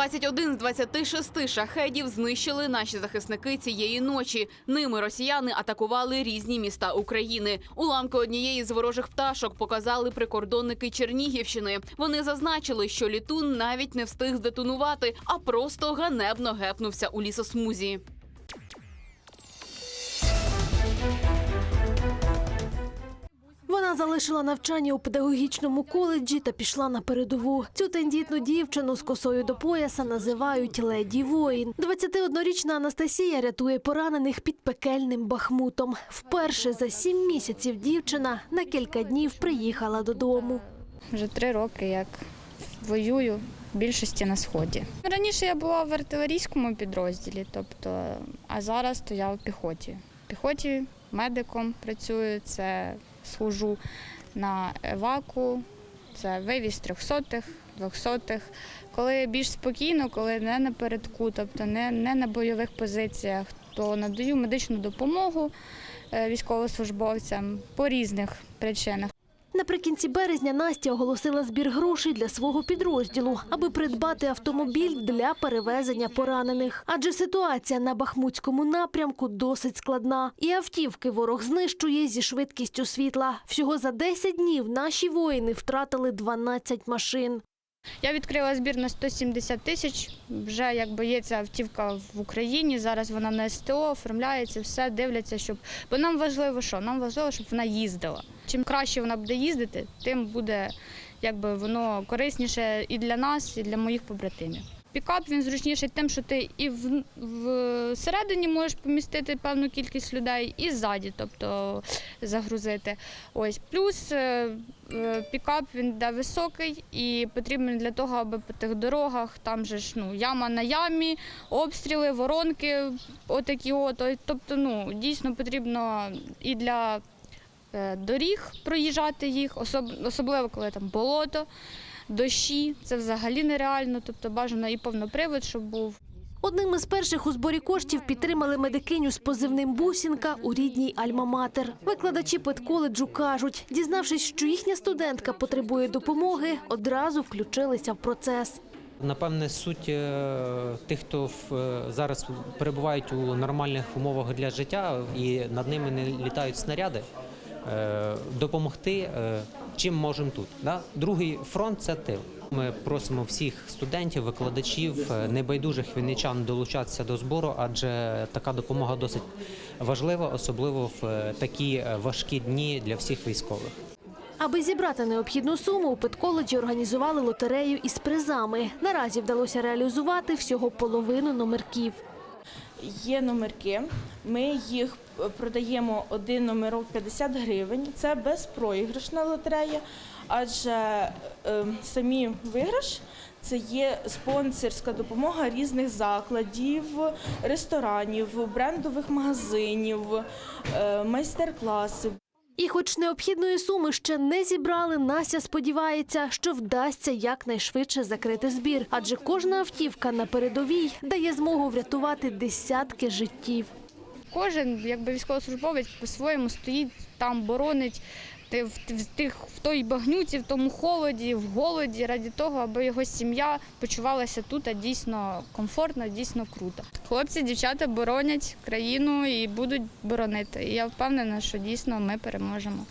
21 з 26 шахедів знищили наші захисники цієї ночі. Ними росіяни атакували різні міста України. Уламки однієї з ворожих пташок показали прикордонники Чернігівщини. Вони зазначили, що літун навіть не встиг здетонувати, а просто ганебно гепнувся у лісосмузі. Вона залишила навчання у педагогічному коледжі та пішла на передову. Цю тендітну дівчину з косою до пояса називають леді воїн. 21-річна Анастасія рятує поранених під пекельним бахмутом. Вперше за сім місяців дівчина на кілька днів приїхала додому. Вже три роки як воюю в більшості на сході. Раніше я була в артилерійському підрозділі, тобто, а зараз то я в піхоті. В піхоті медиком працюю, це служу на еваку, це вивіз трьохсотих, двохсотих. Коли більш спокійно, коли не напередку, тобто не, не на бойових позиціях, то надаю медичну допомогу е, військовослужбовцям по різних причинах. Наприкінці березня Настя оголосила збір грошей для свого підрозділу, аби придбати автомобіль для перевезення поранених. Адже ситуація на бахмутському напрямку досить складна, і автівки ворог знищує зі швидкістю світла. Всього за 10 днів наші воїни втратили 12 машин. Я відкрила збір на 170 тисяч. Вже якби є ця автівка в Україні. Зараз вона на СТО оформляється, все дивляться, щоб бо нам важливо, що нам важливо, щоб вона їздила. Чим краще вона буде їздити, тим буде якби воно корисніше і для нас, і для моїх побратимів. Пікап він зручніший тим, що ти і в, в середині можеш помістити певну кількість людей, і ззаді, тобто загрузити. Ось плюс е, е, пікап він йде високий і потрібен для того, аби по тих дорогах там же ж ну яма на ямі, обстріли, воронки, отакі от. Тобто, ну дійсно потрібно і для е, доріг проїжджати їх, особ- особливо коли там болото, дощі. Це взагалі нереально. Тобто бажано і повнопривод, щоб був. Одним із перших у зборі коштів підтримали медикиню з позивним Бусінка у рідній Альма-Матер. Викладачі педколеджу кажуть, дізнавшись, що їхня студентка потребує допомоги, одразу включилися в процес. Напевне, суть е, тих, хто в- е, зараз перебувають у нормальних умовах для життя і над ними не літають снаряди, е, допомогти чим можемо тут. Да? Другий фронт це тил. Ми просимо всіх студентів, викладачів, е, небайдужих вінничан долучатися до збору, адже така допомога досить важлива, особливо в е, такі е, важкі дні для всіх військових. Аби зібрати необхідну суму, у педколеджі організували лотерею із призами. Наразі вдалося реалізувати всього половину номерків. Є номерки. Ми їх е, продаємо один номерок 50 гривень. Це безпроіграшна лотерея, адже е, самі виграш це є спонсорська допомога різних закладів, ресторанів, брендових магазинів, е, майстер-класи. І, хоч необхідної суми ще не зібрали, Настя сподівається, що вдасться якнайшвидше закрити збір, адже кожна автівка на передовій дає змогу врятувати десятки життів. Кожен якби військовослужбовець по-своєму стоїть там, боронить в, в, тих, в той багнюці, в тому холоді, в голоді, раді того, аби його сім'я почувалася тут а дійсно комфортно, дійсно круто. Хлопці, дівчата боронять країну і будуть боронити. І я впевнена, що дійсно ми переможемо.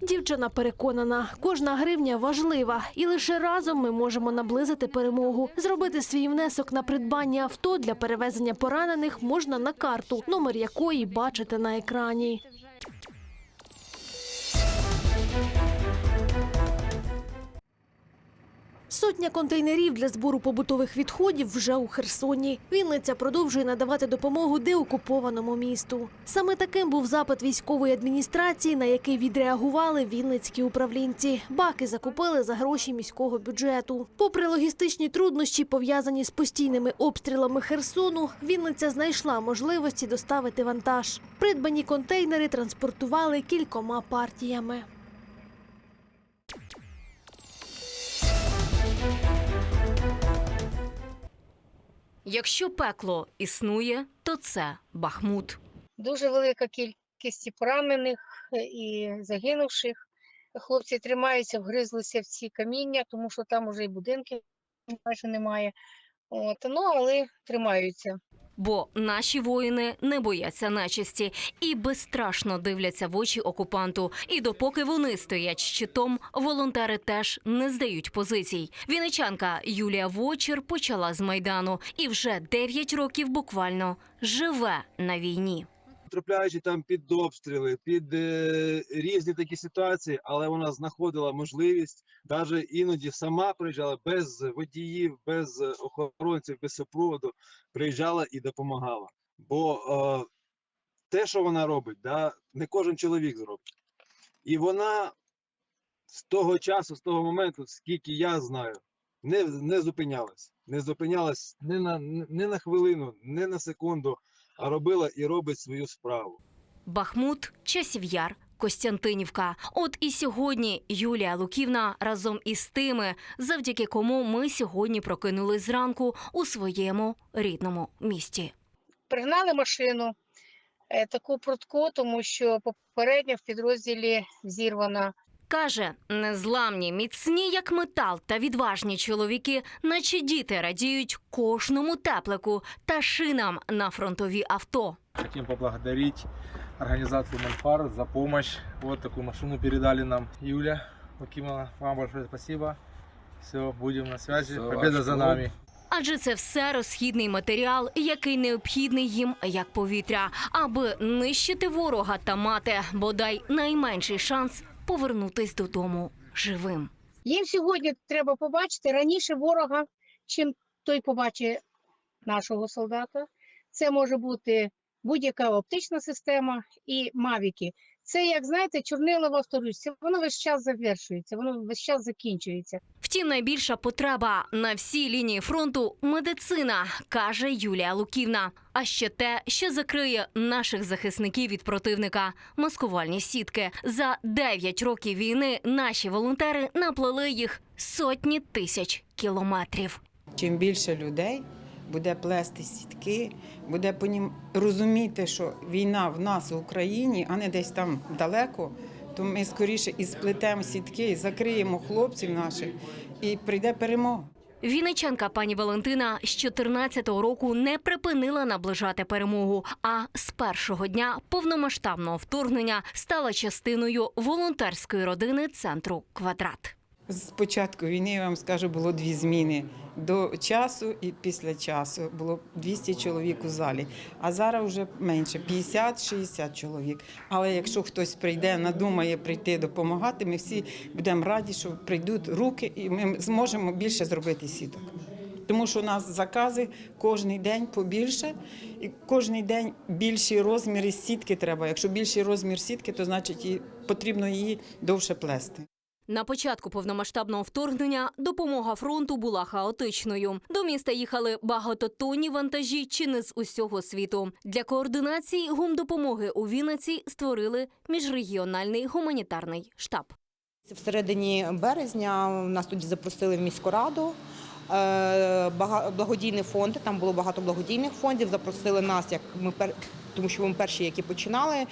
Дівчина переконана, кожна гривня важлива, і лише разом ми можемо наблизити перемогу. Зробити свій внесок на придбання авто для перевезення поранених можна на карту, номер якої бачите на екрані. Сотня контейнерів для збору побутових відходів вже у Херсоні. Вінниця продовжує надавати допомогу деокупованому місту. Саме таким був запит військової адміністрації, на який відреагували вінницькі управлінці. Баки закупили за гроші міського бюджету. Попри логістичні труднощі, пов'язані з постійними обстрілами Херсону, Вінниця знайшла можливості доставити вантаж. Придбані контейнери транспортували кількома партіями. Якщо пекло існує, то це Бахмут. дуже велика кількість поранених е, і загинувших. Хлопці тримаються, вгризлися в ці каміння, тому що там уже і будинків майже немає. От, ну, але тримаються. Бо наші воїни не бояться начисті і безстрашно дивляться в очі окупанту. І допоки вони стоять щитом, волонтери теж не здають позицій. Вінничанка Юлія Вочер почала з майдану і вже 9 років буквально живе на війні. Трапляючи там під обстріли, під е, різні такі ситуації, але вона знаходила можливість, навіть іноді сама приїжджала без водіїв, без охоронців, без супроводу, приїжджала і допомагала. Бо е, те, що вона робить, да, не кожен чоловік зробить. І вона з того часу, з того моменту, скільки я знаю, не, не зупинялась. Не зупинялась ні на, ні на хвилину, ні на секунду а робила і робить свою справу. Бахмут, Часів Яр, Костянтинівка. От і сьогодні Юлія Луківна разом із тими, завдяки кому ми сьогодні прокинулись зранку у своєму рідному місті. Пригнали машину е, таку прутку, тому що попередньо в підрозділі зірвана Каже, незламні, міцні як метал та відважні чоловіки, наче діти радіють кожному теплику та шинам на фронтові авто. Хотим поблагодарить организацию Манфар за помощь. Вот такую машину передали нам. Юля Лукимовна, вам большое спасибо. Все, будем на связи. Победа за нами. Адже це все розхідний матеріал, який необхідний їм як повітря, аби нищити ворога та мати бодай найменший шанс повернутись додому живим. Їм сьогодні треба побачити раніше ворога, чим той побачить нашого солдата. Це може бути будь-яка оптична система і мавіки. Це, як знаєте, чорнило в авторучці. Воно весь час завершується, воно весь час закінчується. Втім, найбільша потреба на всій лінії фронту медицина, каже Юлія Луківна. А ще те, що закриє наших захисників від противника маскувальні сітки. За 9 років війни наші волонтери наплели їх сотні тисяч кілометрів. Чим більше людей буде плести сітки, буде розуміти, що війна в нас в Україні, а не десь там далеко, то ми скоріше і сплетемо сітки, і закриємо хлопців наших, і прийде перемога. Вінничанка пані Валентина з 14-го року не припинила наближати перемогу. А з першого дня повномасштабного вторгнення стала частиною волонтерської родини центру Квадрат. З початку війни, я вам скажу, було дві зміни. До часу і після часу було 200 чоловік у залі, а зараз вже менше 50-60 чоловік. Але якщо хтось прийде, надумає прийти допомагати, ми всі будемо раді, що прийдуть руки, і ми зможемо більше зробити сіток. Тому що у нас закази кожен день побільше, і кожен день більші розміри сітки треба. Якщо більший розмір сітки, то значить і потрібно її довше плести. На початку повномасштабного вторгнення допомога фронту була хаотичною. До міста їхали багатотонні вантажі чи не з усього світу. Для координації гумдопомоги у Вінниці створили міжрегіональний гуманітарний штаб. В середині березня нас тоді запросили в міську раду. е, Благодійні фонди, там було багато благодійних фондів. Запросили нас, як ми тому що ми перші, які починали.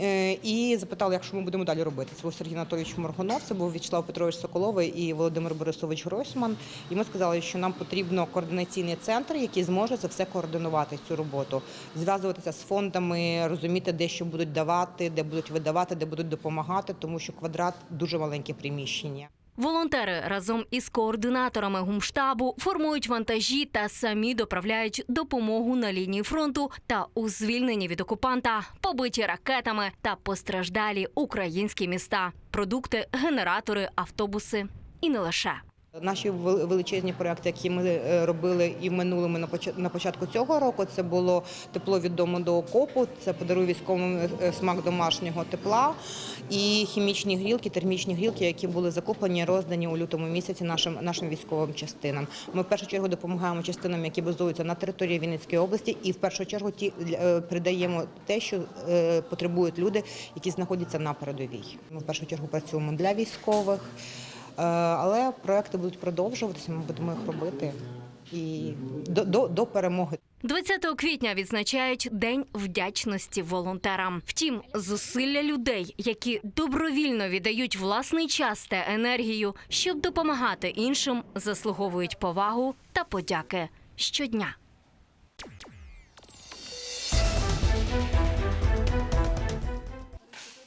Е, І запитали, як що ми будемо далі робити. Це був Сергій Анатолійович Моргунов, це був В'ячеслав Петрович Соколовий і Володимир Борисович Гройсман. І ми сказали, що нам потрібно координаційний центр, який зможе це все координувати цю роботу, зв'язуватися з фондами, розуміти, де що будуть давати, де будуть видавати, де будуть допомагати, тому що квадрат дуже маленьке приміщення. Волонтери разом із координаторами гумштабу формують вантажі та самі доправляють допомогу на лінії фронту та у звільнені від окупанта, побиті ракетами та постраждалі українські міста, продукти, генератори, автобуси і не лише. Наші величезні проекти, які ми е, робили і в минулому на початку цього року, це було тепло від дому до окопу, це подаруй військовим е, смак домашнього тепла і хімічні грілки, термічні грілки, які були закуплені, роздані у лютому місяці нашим нашим військовим частинам. Ми в першу чергу допомагаємо частинам, які базуються на території Вінницької області, і в першу чергу ті е, передаємо те, що е, потребують люди, які знаходяться на передовій. Ми в першу чергу працюємо для військових. Е, Але проекти будуть продовжуватися, ми будемо їх робити і до, до, до перемоги. 20 квітня відзначають День вдячності волонтерам. Втім, зусилля людей, які добровільно віддають власний час та енергію, щоб допомагати іншим, заслуговують повагу та подяки щодня.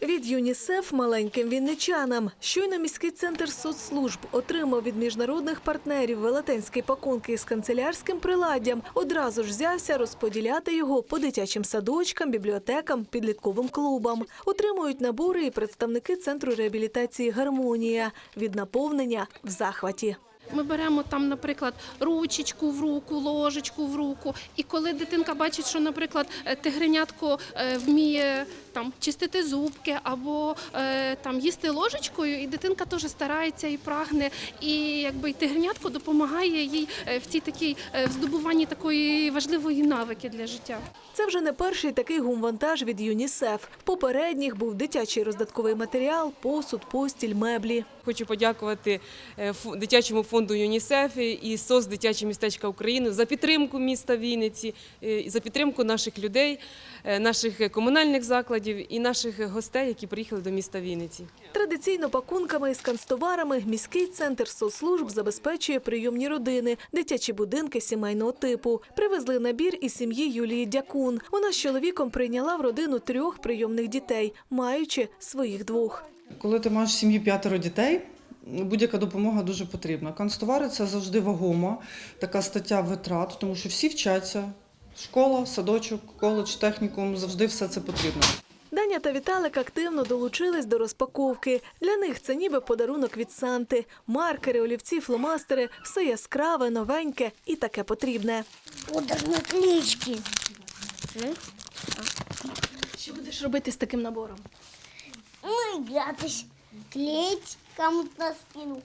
Від ЮНІСЕФ маленьким вінничанам. Щойно міський центр соцслужб отримав від міжнародних партнерів велетенські пакунки з канцелярським приладдям. Одразу ж взявся розподіляти його по дитячим садочкам, бібліотекам, підлітковим клубам. Отримують набори і представники центру реабілітації Гармонія від наповнення в захваті. Ми беремо там, наприклад, ручечку в руку, ложечку в руку. І коли дитинка бачить, що, наприклад, е, тигренятко е, вміє там чистити зубки або е, там їсти ложечкою, і дитинка теж старається і прагне, і якби і тигренятко допомагає їй е, в цій такій е, в здобуванні такої важливої навики для життя. Це вже не перший такий гумвантаж від ЮНІСЕФ. В попередніх був дитячий роздатковий матеріал, посуд, постіль, меблі. Хочу подякувати дитячому фонду ЮНІСЕФ і СОС Дитяче містечка України за підтримку міста Вінниці, за підтримку наших людей, наших комунальних закладів і наших гостей, які приїхали до міста Вінниці. Традиційно пакунками із канцтоварами міський центр соцслужб забезпечує прийомні родини, дитячі будинки сімейного типу. Привезли набір із сім'ї Юлії Дякун. Вона з чоловіком прийняла в родину трьох прийомних дітей, маючи своїх двох. Коли ти маєш в сім'ї п'ятеро дітей, будь-яка допомога дуже потрібна. Канцтовари це завжди вагома така стаття витрат, тому що всі вчаться. Школа, садочок, коледж, технікум завжди все це потрібно. Даня та Віталик активно долучились до розпаковки. Для них це ніби подарунок від Санти. Маркери, олівці, фломастери – все яскраве, новеньке і таке потрібне. Наклеечки. Що будеш робити з таким набором? Ну, клеить кому-то на спину.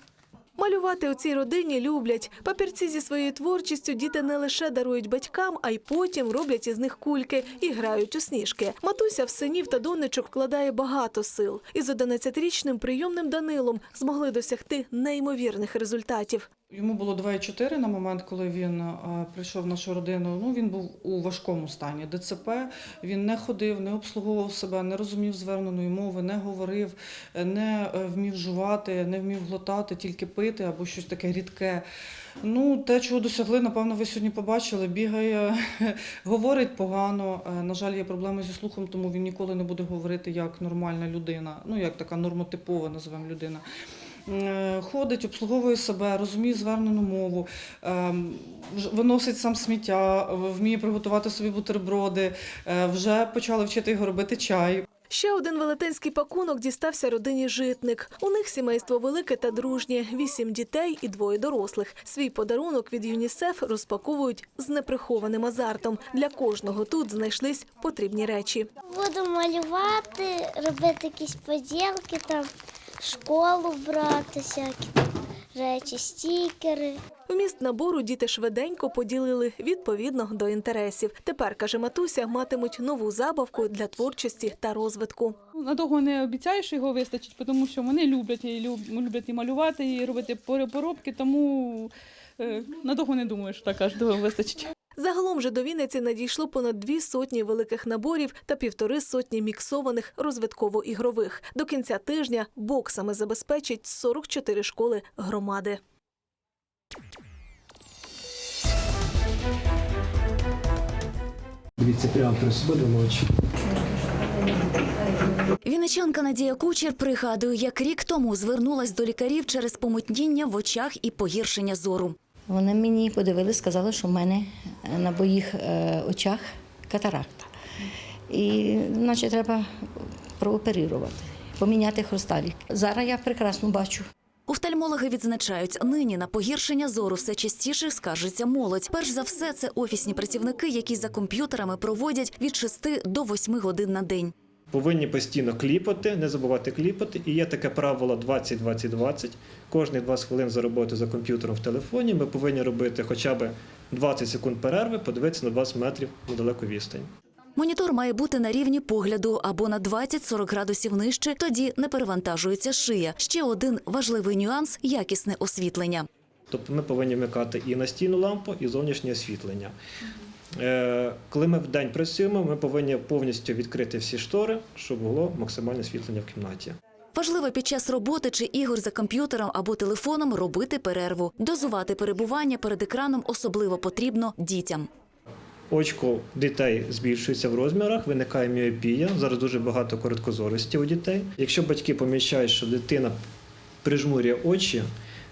Малювати у цій родині люблять. Папірці зі своєю творчістю діти не лише дарують батькам, а й потім роблять із них кульки і грають у сніжки. Матуся в синів та донечок вкладає багато сил. Із 11-річним прийомним Данилом змогли досягти неймовірних результатів. Йому було 2,4 на момент, коли він е, прийшов в нашу родину. Ну він був у важкому стані. ДЦП він не ходив, не обслуговував себе, не розумів зверненої мови, не говорив, е, не е, вмів жувати, не вмів глотати, тільки пити або щось таке рідке. Ну, те, чого досягли, напевно, ви сьогодні побачили. Бігає, говорить погано. На жаль, є проблеми зі слухом, тому він ніколи не буде говорити як нормальна людина, ну як така нормотипова, називаємо людина. Е, Ходить, обслуговує себе, розуміє звернену мову, ем, виносить сам сміття, вміє приготувати собі бутерброди, е, вже почали вчити його робити чай. Ще один велетенський пакунок дістався родині житник. У них сімейство велике та дружнє, вісім дітей і двоє дорослих. Свій подарунок від ЮНІСЕФ розпаковують з неприхованим азартом. Для кожного тут знайшлись потрібні речі. Буду малювати, робити якісь поділки, там, школу брати, всякі речі, стікери. Вміст набору діти швиденько поділили відповідно до інтересів. Тепер, каже матуся, матимуть нову забавку для творчості та розвитку. Надовго не обіцяю, що його вистачить, тому що вони люблять і люблять і малювати, і робити пор- поробки, тому е, надовго не думаю, що так аж довго вистачить. Загалом же до Вінниці надійшло понад дві сотні великих наборів та півтори сотні міксованих розвитково-ігрових. До кінця тижня боксами забезпечать 44 школи громади. Дивіться прямо перед собою до ночі. Вінничанка Надія Кучер пригадує, як рік тому звернулась до лікарів через помутніння в очах і погіршення зору. Вони мені подивилися, сказали, що в мене на моїх е, очах катаракта. І наче треба прооперувати, поміняти хрусталік. Зараз я прекрасно бачу. Офтальмологи відзначають, нині на погіршення зору все частіше скаржиться молодь. Перш за все, це офісні працівники, які за комп'ютерами проводять від 6 до 8 годин на день. Повинні постійно кліпати, не забувати кліпати. І є таке правило 20-20-20. Кожні 20 хвилин за роботу за комп'ютером в телефоні ми повинні робити хоча б 20 секунд перерви, подивитися на 20 метрів недалеку відстань. Монітор має бути на рівні погляду або на 20-40 градусів нижче, тоді не перевантажується шия. Ще один важливий нюанс якісне освітлення. Тобто ми повинні вмикати і настільну лампу, і зовнішнє освітлення. Е, Коли ми вдень працюємо, ми повинні повністю відкрити всі штори, щоб було максимальне освітлення в кімнаті. Важливо під час роботи чи ігор за комп'ютером або телефоном робити перерву. Дозувати перебування перед екраном особливо потрібно дітям. Очко дітей збільшується в розмірах, виникає міопія. Зараз дуже багато короткозорості у дітей. Якщо батьки помічають, що дитина прижмурює очі,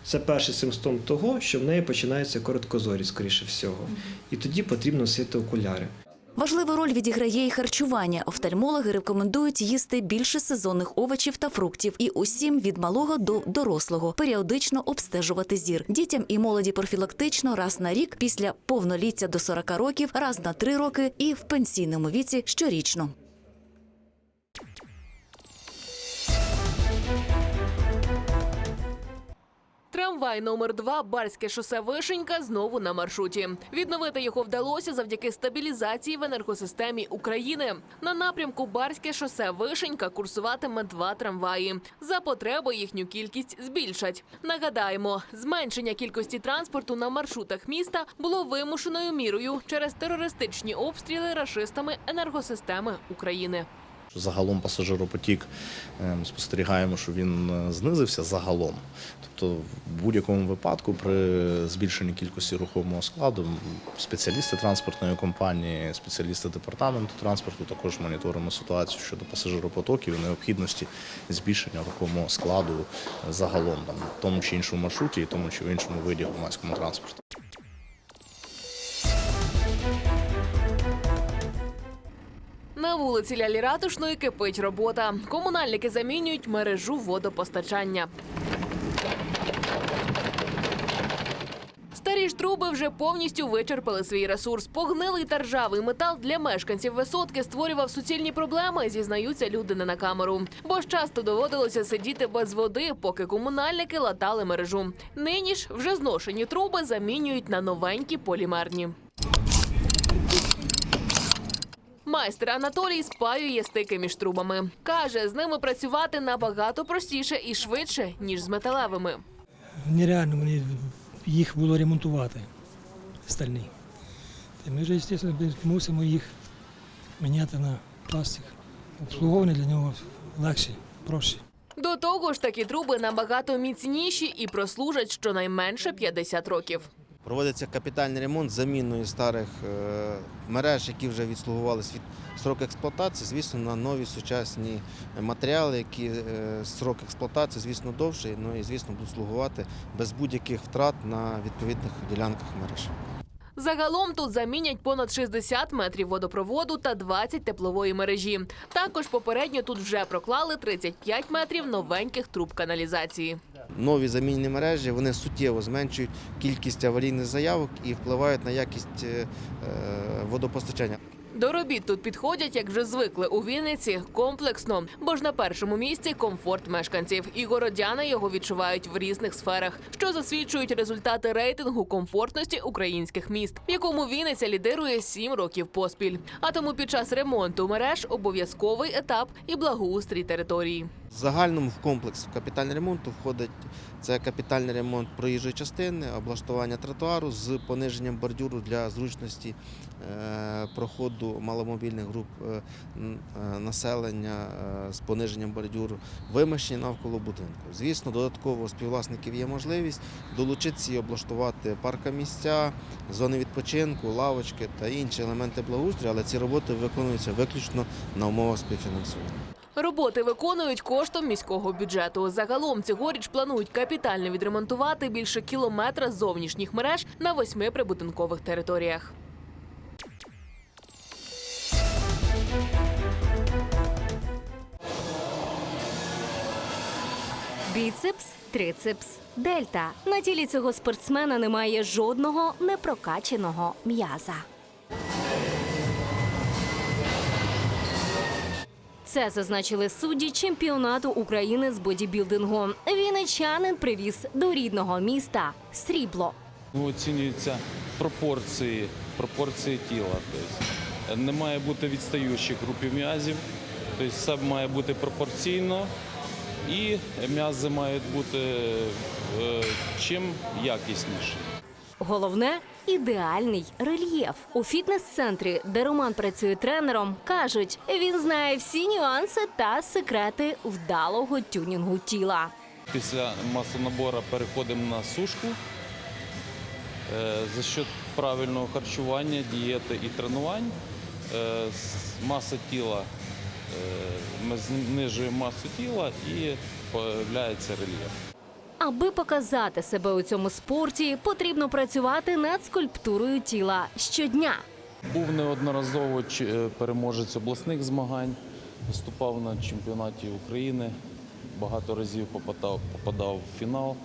це перший симптом того, що в неї починається короткозорість, скоріше всього. І тоді потрібно носити окуляри. Важливу роль відіграє і харчування. Офтальмологи рекомендують їсти більше сезонних овочів та фруктів і усім від малого до дорослого періодично обстежувати зір. Дітям і молоді профілактично раз на рік, після повноліття до 40 років, раз на 3 роки і в пенсійному віці щорічно. Трамвай номер 2 Барське шосе Вишенька знову на маршруті. Відновити його вдалося завдяки стабілізації в енергосистемі України. На напрямку Барське шосе Вишенька курсуватиме два трамваї. За потреби їхню кількість збільшать. Нагадаємо, зменшення кількості транспорту на маршрутах міста було вимушеною мірою через терористичні обстріли рашистами енергосистеми України. Загалом пасажиропотік ем, спостерігаємо, що він е, знизився загалом. Тобто, в будь-якому випадку, при збільшенні кількості рухомого складу, спеціалісти транспортної компанії, спеціалісти департаменту транспорту також моніторимо ситуацію щодо пасажиропотоків і необхідності збільшення рухомого складу загалом там, в тому чи іншому маршруті, і тому чи в іншому виді громадському транспорту. На вулиці Лялі Ратушної кипить робота. Комунальники замінюють мережу водопостачання. Старі ж труби вже повністю вичерпали свій ресурс. Погнилий та ржавий метал для мешканців висотки створював суцільні проблеми, зізнаються люди не на камеру. Бо ж часто доводилося сидіти без води, поки комунальники латали мережу. Нині ж вже зношені труби замінюють на новенькі полімерні. Майстер Анатолій спаює стики між трубами. Каже, з ними працювати набагато простіше і швидше, ніж з металевими. нереально мені їх було ремонтувати стальні. І ми вже, звісно, мусимо їх міняти на пластик. Обслуговування для нього легше, проще. До того ж, такі труби набагато міцніші і прослужать щонайменше 50 років. Проводиться капітальний ремонт з заміною старих е, мереж, які вже відслугували свій срок експлуатації, звісно, на нові сучасні матеріали, які е, срок експлуатації, звісно, довший, ну і звісно будуть слугувати без будь-яких втрат на відповідних ділянках мереж. Загалом тут замінять понад 60 метрів водопроводу та 20 теплової мережі. Також попередньо тут вже проклали 35 метрів новеньких труб каналізації. Нові замінні мережі вони суттєво зменшують кількість аварійних заявок і впливають на якість е, е, водопостачання. До робіт тут підходять, як вже звикли у Вінниці, комплексно. Бо ж на першому місці комфорт мешканців. І городяни його відчувають в різних сферах, що засвідчують результати рейтингу комфортності українських міст, в якому Вінниця лідирує сім років поспіль. А тому під час ремонту мереж обов'язковий етап і благоустрій території. Загальному в комплекс капітального ремонту входить це капітальний ремонт проїжджої частини, облаштування тротуару з пониженням бордюру для зручності е, проходу маломобільних груп е, е, населення з пониженням бордюру, вимощення навколо будинку. Звісно, додатково співвласників є можливість долучитися і облаштувати паркомісця, зони відпочинку, лавочки та інші елементи благоустрою, але ці роботи виконуються виключно на умовах співфінансування. Роботи виконують коштом міського бюджету. Загалом цьогоріч планують капітально відремонтувати більше кілометра зовнішніх мереж на восьми прибудинкових територіях. Біцепс, трицепс, дельта. На тілі цього спортсмена немає жодного непрокаченого м'яза. Це зазначили судді чемпіонату України з бодібілдингу. Вінничанин привіз до рідного міста срібло. Ну, Оцінюються пропорції, пропорції тіла. Тобто не має бути відстаючих групів м'язів, тобто все має бути пропорційно і м'язи мають бути е, чим якісніші. Головне ідеальний рельєф. У фітнес-центрі, де Роман працює тренером, кажуть, він знає всі нюанси та секрети вдалого тюнінгу тіла. Після масонабору переходимо на сушку. Е, За счет правильного харчування, дієти і тренувань е, маса тіла, е, ми знижуємо масу тіла і з'являється рельєф. Аби показати себе у цьому спорті, потрібно працювати над скульптурою тіла щодня. Був неодноразово е, переможець обласних змагань, виступав на чемпіонаті України, багато разів попадав, попадав в фінал.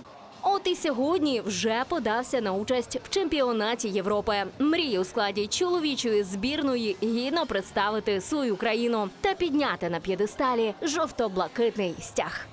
От і сьогодні вже подався на участь в чемпіонаті Європи. Мріє у складі чоловічої збірної гідно представити свою країну та підняти на п'єдесталі жовто-блакитний стяг.